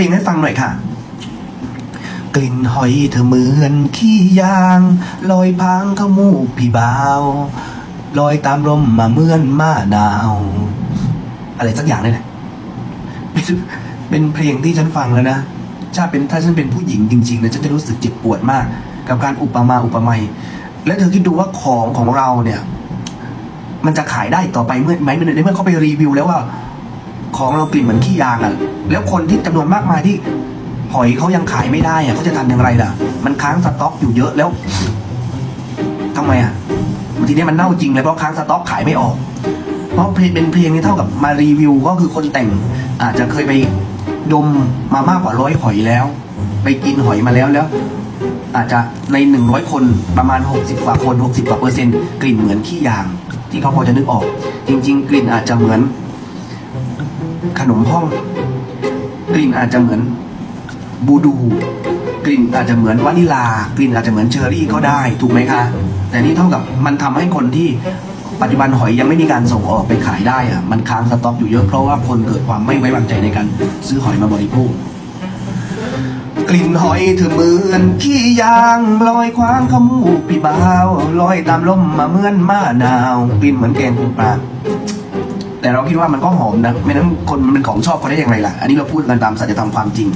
ลงให้ฟังหน่อยค่ะ กลิ่นหอยเธอเหมือนขี้ยางลอยพางเข้ามูกพี่บ่าวลอยตามลมมาเหมือนมาหนาว อะไรสักอย่างนี่แหละเป็นเป็นเพลงที่ฉันฟังแล้วนะถ้าเป็นถ้าฉันเป็นผู้หญิงจริงๆนะฉันจะรู้สึกเจ็บปวดมาก กับการอุปมาอุปไมยและเธอคิดดูว่าของของเราเนี่ย มันจะขายได้ต่อไปเมื่อไหมในเมื่อเขาไปรีวิวแล้วว่า ของเรากลิ่นเหมือนขี้ยางอะ แล้วคนที่จำนวนมากมายที่หอยเขายังขายไม่ได้อะเขาจะทำอย่างไรล่ะ มันค้างสต็อกอยู่เยอะแล้วทำไมอะบางทีนี้มันเน่าจริงเลยเพราะค้างสต็อกขายไม่ออก เพราะเพลงเป็นเพลงนี้เท่ากับมารีวิวก็คือคนแต่ง อาจจะเคยไปดมมามากกว่าร้อยหอยแล้ว ไปกินหอยมาแล้วแล้ว อาจจะในหนึ่งร้อยคนประมาณหกสิบกว่าคนหกสิบกว่าเปอร์เซ็นต์กลิ่นเหมือนขี้ยาง ที่เขาพอจะนึกออก จริง ๆ กลิ่นอาจจะเหมือน ขนมห้อง กลิ่นอาจจะเหมือนบูดู กลิ่นอาจจะเหมือนวานิลากลิ่นอาจจะเหมือนเชอร์รี่ก็ได้ถูกไหมคะ แต่นี่เท่ากับมันทำให้คนที่ปัจจุบันหอยยังไม่มีการส่งออกไปขายได้อะมันค้างสต็อกอยู่เยอะเพราะว่าคนเกิดความไม่ไว้วางใจในการซื้อหอยมาบริโภคกลิ่นหอยเธอเหมือนขี้ยางลอยคว้างขมูกพี่บ่าวลอยตามลมมาเหมือนม้าหนาวกลิ่นเหมือนแกงปูปลา แต่เราคิดว่ามันก็หอมนะไม่นั้นคนมันเป็นของชอบเขาได้อย่างไรล่ะ อันนี้เราพูดกันตามสัจธรรมความจริง